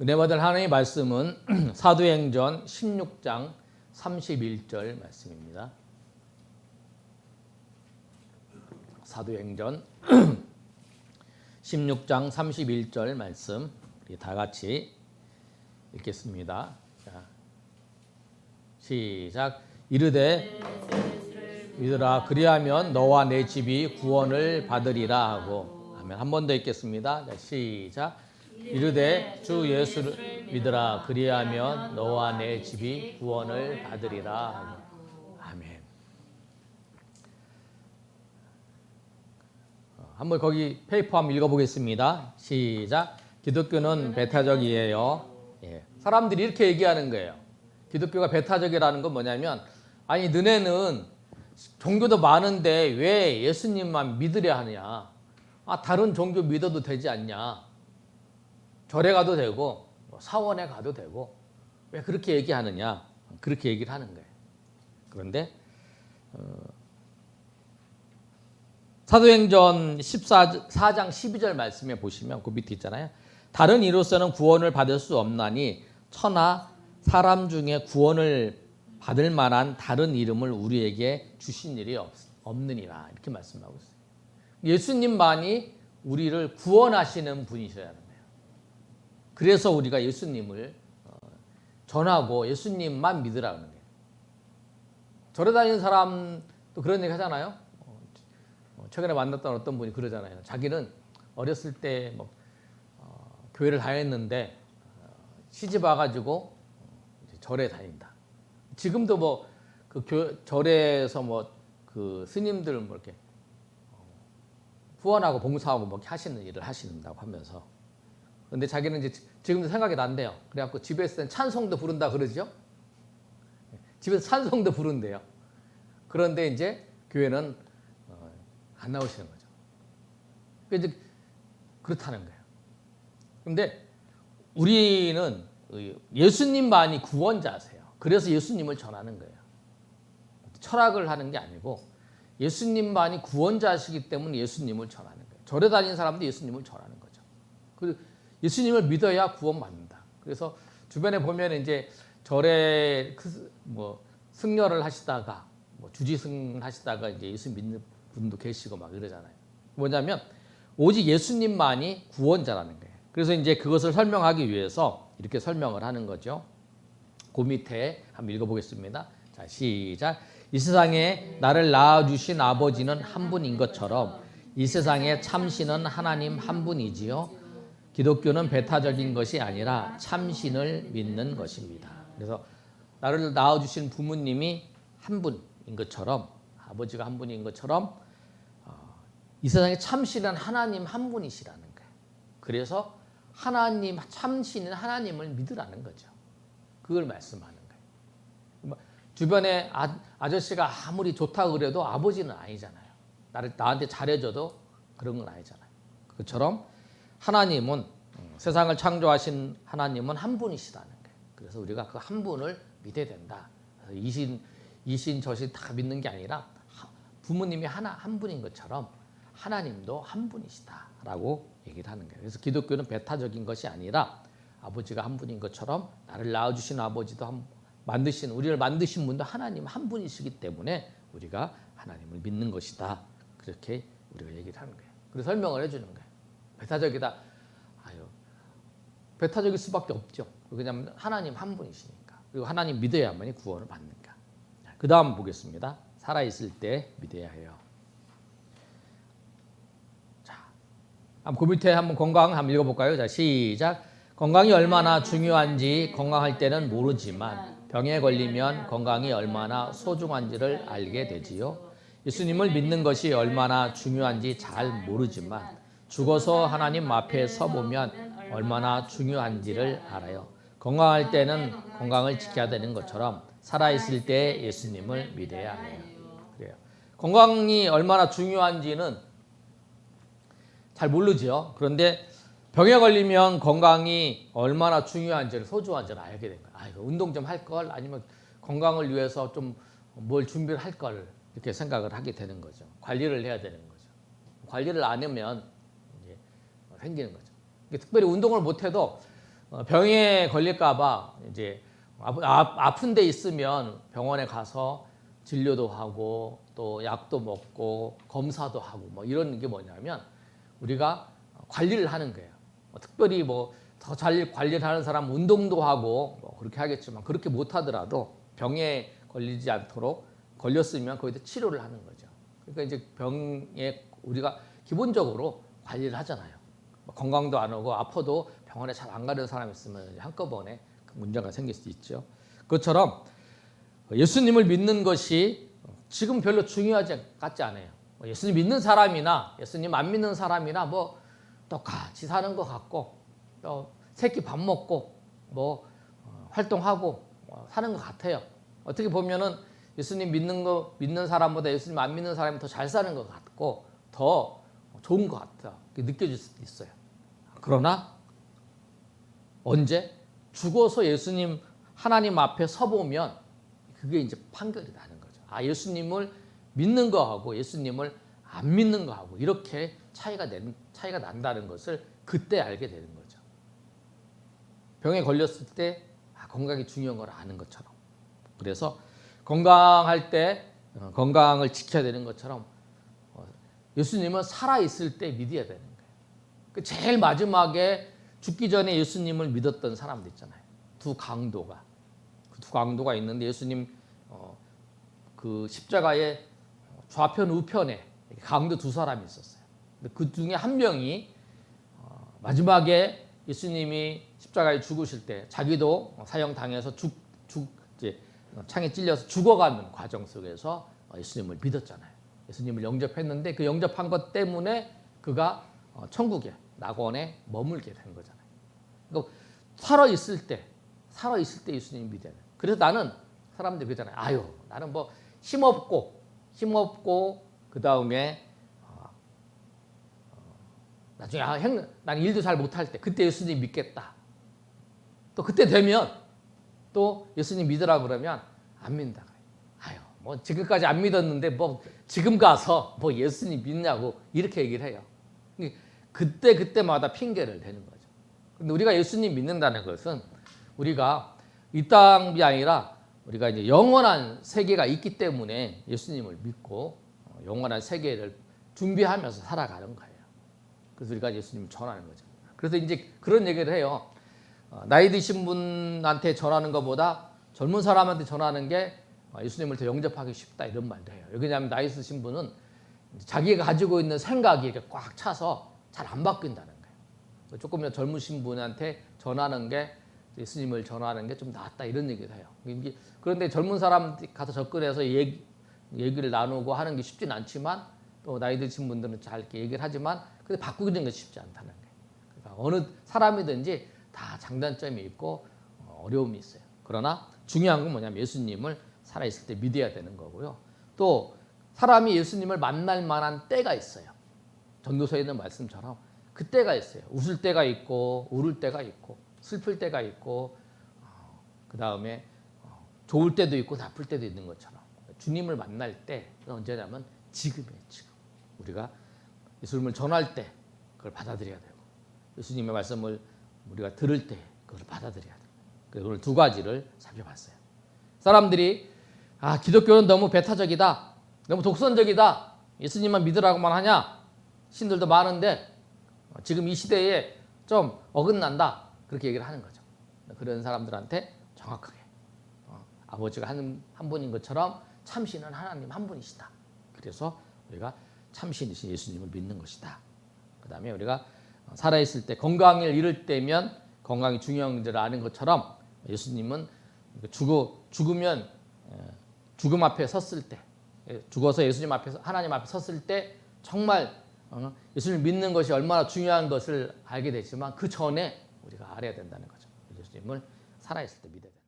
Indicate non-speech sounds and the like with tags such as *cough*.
은혜 받을 하나님의 말씀은 *clears throat* 사도행전 16장 31절 말씀입니다. 사도행전 *clears throat* 16장 31절 말씀 우리 다 같이 읽겠습니다. 자, 시작. 이르되 믿으라 그리하면 너와 내 집이 구원을 받으리라 하고 아멘. 한 번 더 읽겠습니다. 자, 시작. 이르되 주 예수를 믿으라 그리하면 너와 내 집이 구원을 받으리라 아멘. 어, 한번 거기 페이퍼 한번 읽어보겠습니다. 시작. 기독교는 배타적이에요. 예. 사람들이 이렇게 얘기하는 거예요. 기독교가 배타적이라는 건 뭐냐면 아니 너네는 종교도 많은데 왜 예수님만 믿으려 하느냐? 아 다른 종교 믿어도 되지 않냐? 절에 가도 되고 뭐 사원에 가도 되고 왜 그렇게 얘기하느냐? 그렇게 얘기를 하는 거예요. 그런데 어, 사도행전 14장 12절 말씀에 보시면 그 밑에 있잖아요. 다른 이로서는 구원을 받을 수 없나니 천하 사람 중에 구원을 받을 만한 다른 이름을 우리에게 주신 일이 없, 없느니라 이렇게 말씀하고 있어요. 예수님만이 우리를 구원하시는 분이셔야 거예요. 그래서 우리가 예수님을 어, 전하고 예수님만 믿으라는 거예요. 절에 다니는 사람도 그런 얘기 하잖아요. 어, 최근에 만났던 어떤 분이 그러잖아요. 자기는 어렸을 때 뭐 어, 교회를 다녔는데 어, 시집 와가지고 절에 다닌다. 지금도 뭐 그 절에서 뭐 그 스님들 뭐 이렇게 후원하고 봉사하고 뭐 이렇게 하시는 일을 하신다고 하면서 근데 자기는 이제 지금도 생각이 난대요. 그래갖고 집에서 찬송도 부른다 그러죠. 집에서 찬송도 부른대요. 그런데 이제 교회는 어, 안 나오시는 거죠. 그러니까 이제 그렇다는 거예요. 근데 우리는 예수님만이 구원자세요. 그래서 예수님을 전하는 거예요. 철학을 하는 게 아니고 예수님만이 구원자시기 때문에 예수님을 전하는 거예요. 절에 다니는 사람도 예수님을 전하는 거죠. 그 예수님을 믿어야 구원받는다. 그래서 주변에 보면 이제 절에 뭐 승려를 하시다가 뭐 주지승 하시다가 이제 예수 믿는 분도 계시고 막 이러잖아요. 뭐냐면 오직 예수님만이 구원자라는 거예요. 그래서 이제 그것을 설명하기 위해서 이렇게 설명을 하는 거죠. 그 밑에 한번 읽어보겠습니다. 자, 시작. 이 세상에 나를 낳아주신 아버지는 한 분인 것처럼 이 세상에 참신은 하나님 한 분이지요. 기독교는 배타적인 것이 아니라 참신을 믿는 것입니다. 그래서 나를 낳아주신 부모님이 한 분인 것처럼 아버지가 한 분인 것처럼 어, 이 세상에 참신은 하나님 한 분이시라는 거예요. 그래서 하나님 참신은 하나님을 믿으라는 거죠. 그걸 말씀하는 거예요. 뭐 주변에 아, 아저씨가 아무리 좋다 그래도 아버지는 아니잖아요. 나를 나한테 잘해줘도 그런 건 아니잖아요. 그처럼 하나님은 세상을 창조하신 하나님은 한 분이시라는 거예요. 그래서 우리가 그 한 분을 믿어야 된다. 이신 이신 저신 다 믿는 게 아니라 부모님이 하나 한 분인 것처럼 하나님도 한 분이시다라고 얘기를 하는 거예요. 그래서 기독교는 배타적인 것이 아니라 아버지가 한 분인 것처럼 나를 낳아주신 아버지도 한, 만드신 우리를 만드신 분도 하나님 한 분이시기 때문에 우리가 하나님을 믿는 것이다. 그렇게 우리가 얘기를 하는 거예요. 그래서 설명을 해주는 거예요. 배타적이다. 아유, 배타적일 수밖에 없죠. 왜냐하면 하나님 한 분이시니까. 그리고 하나님 믿어야만이 구원을 받는가. 그 다음 보겠습니다. 살아있을 때 믿어야 해요. 자, 그 밑에 한번 건강 한번 읽어볼까요? 자, 시작. 건강이 얼마나 중요한지 건강할 때는 모르지만 병에 걸리면 건강이 얼마나 소중한지를 알게 되지요. 예수님을 믿는 것이 얼마나 중요한지 잘 모르지만 죽어서 하나님 앞에 서보면 얼마나 중요한지를 알아요. 건강할 때는 건강을 지켜야 되는 것처럼 살아있을 때 예수님을 믿어야 해요. 그래요. 건강이 얼마나 중요한지는 잘 모르죠. 그런데 병에 걸리면 건강이 얼마나 중요한지를 소중한지를 알게 된 거예요. 아, 운동 좀 할 걸 아니면 건강을 위해서 좀 뭘 준비를 할 걸 이렇게 생각을 하게 되는 거죠. 관리를 해야 되는 거죠. 관리를 안 하면 생기는 거죠. 특별히 운동을 못 해도 어, 병에 걸릴까봐 이제 아- 아픈 데 있으면 병원에 가서 진료도 하고 또 약도 먹고 검사도 하고 뭐 이런 게 뭐냐면 우리가 관리를 하는 거예요. 뭐 특별히 뭐 더 잘 관리를 하는 사람 운동도 하고 뭐 그렇게 하겠지만 그렇게 못 하더라도 병에 걸리지 않도록 걸렸으면 거기다 치료를 하는 거죠. 그러니까 이제 병에 우리가 기본적으로 관리를 하잖아요. 뭐 건강도 안 오고 아파도 병원에 잘 안 가는 사람 있으면 한꺼번에 그 문제가 생길 수 있죠. 그것처럼 예수님을 믿는 것이 지금 별로 중요하지 같지 않아요. 뭐 예수님 믿는 사람이나 예수님 안 믿는 사람이나 뭐 똑같이 사는 것 같고 또 새끼 밥 먹고 뭐 어, 활동하고 뭐 사는 것 같아요. 어떻게 보면은 예수님 믿는 거 믿는 사람보다 예수님 안 믿는 사람이 더 잘 사는 것 같고 더 좋은 것. 이렇게 느껴질 수도 있어요. 그러나 언제 죽어서 예수님 하나님 앞에 서 보면 그게 이제 판결이 나는 거죠. 아 예수님을 믿는 거하고 예수님을 안 믿는 거하고 이렇게 차이가 낸 차이가 난다는 것을 그때 알게 되는 거죠. 병에 걸렸을 때 아, 건강이 중요한 걸 아는 것처럼. 그래서 건강할 때 어, 건강을 지켜야 되는 것처럼 어, 예수님은 살아 있을 때 믿어야 되는. 그 제일 마지막에 죽기 전에 예수님을 믿었던 사람들 있잖아요. 두 강도가 그 두 강도가 있는데 예수님 어, 그 십자가의 좌편 우편에 강도 두 사람이 있었어요. 근데 그 중에 한 명이 어, 마지막에 예수님이 십자가에 죽으실 때 자기도 사형 당해서 죽, 죽 이제 창에 찔려서 죽어가는 과정 속에서 어, 예수님을 믿었잖아요. 예수님을 영접했는데 그 영접한 것 때문에 그가 어, 천국에 낙원에 머물게 된 거잖아요. 그러니까 살아 있을 때 살아 있을 때 예수님 믿어야 돼. 그래서 나는 사람들이 그러잖아요. 아유, 나는 뭐 힘없고 힘없고 그 다음에 나중에 아, 형, 난 일도 잘 못할 때 그때 예수님 믿겠다. 또 그때 되면 또 예수님 믿으라 그러면 안 믿는다. 아유, 뭐 지금까지 안 믿었는데 뭐 지금 가서 뭐 예수님 믿냐고 이렇게 얘기를 해요. 그때 그때마다 핑계를 대는 거죠. 근데 우리가 예수님 믿는다는 것은 우리가 이 땅이 아니라 우리가 이제 영원한 세계가 있기 때문에 예수님을 믿고 어, 영원한 세계를 준비하면서 살아가는 거예요. 그래서 우리가 예수님을 전하는 거죠. 그래서 이제 그런 얘기를 해요. 어, 나이 드신 분한테 전하는 것보다 젊은 사람한테 전하는 게 어, 예수님을 더 영접하기 쉽다 이런 말도 해요. 왜냐하면 나이 드신 분은 자기가 가지고 있는 생각이 이렇게 꽉 차서 잘 안 바뀐다는 거예요. 조금 더 젊으신 분한테 전하는 게 예수님을 전하는 게 좀 낫다 이런 얘기를 해요. 그런데 젊은 사람 가서 접근해서 얘기, 얘기를 나누고 하는 게 쉽진 않지만 또 나이 드신 분들은 잘 이렇게 얘기를 하지만 근데 바꾸는 게 쉽지 않다는 거예요. 그러니까 어느 사람이든지 다 장단점이 있고 어, 어려움이 있어요. 그러나 중요한 건 뭐냐면 예수님을 살아있을 때 믿어야 되는 거고요. 또 사람이 예수님을 만날 만한 때가 있어요. 전도서에 있는 말씀처럼 그 때가 있어요. 웃을 때가 있고 울을 때가 있고 슬플 때가 있고 그 다음에 어, 좋을 때도 있고 나쁠 때도 있는 것처럼 주님을 만날 때 언제냐면 지금이에요. 지금 우리가 예수님을 전할 때 그걸 받아들여야 되고 예수님의 말씀을 우리가 들을 때 그걸 받아들여야 돼요. 오늘 두 가지를 살펴봤어요. 사람들이 아 기독교는 너무 배타적이다, 너무 독선적이다, 예수님만 믿으라고만 하냐 신들도 많은데 어, 지금 이 시대에 좀 어긋난다 그렇게 얘기를 하는 거죠. 그런 사람들한테 정확하게 어, 아버지가 한, 한 분인 것처럼 참신은 하나님 한 분이시다. 그래서 우리가 참신이신 예수님을 믿는 것이다. 그 다음에 우리가 살아있을 때 건강을 잃을 때면 건강이 중요한 줄 아는 것처럼 예수님은 죽어, 죽으면 죽음 앞에 섰을 때 죽어서 예수님 앞에 하나님 앞에 섰을 때 정말 어, 예수님을 믿는 것이 얼마나 중요한 것을 알게 되지만 그 전에 우리가 알아야 된다는 거죠. 예수님을 살아있을 때 믿어야 된다.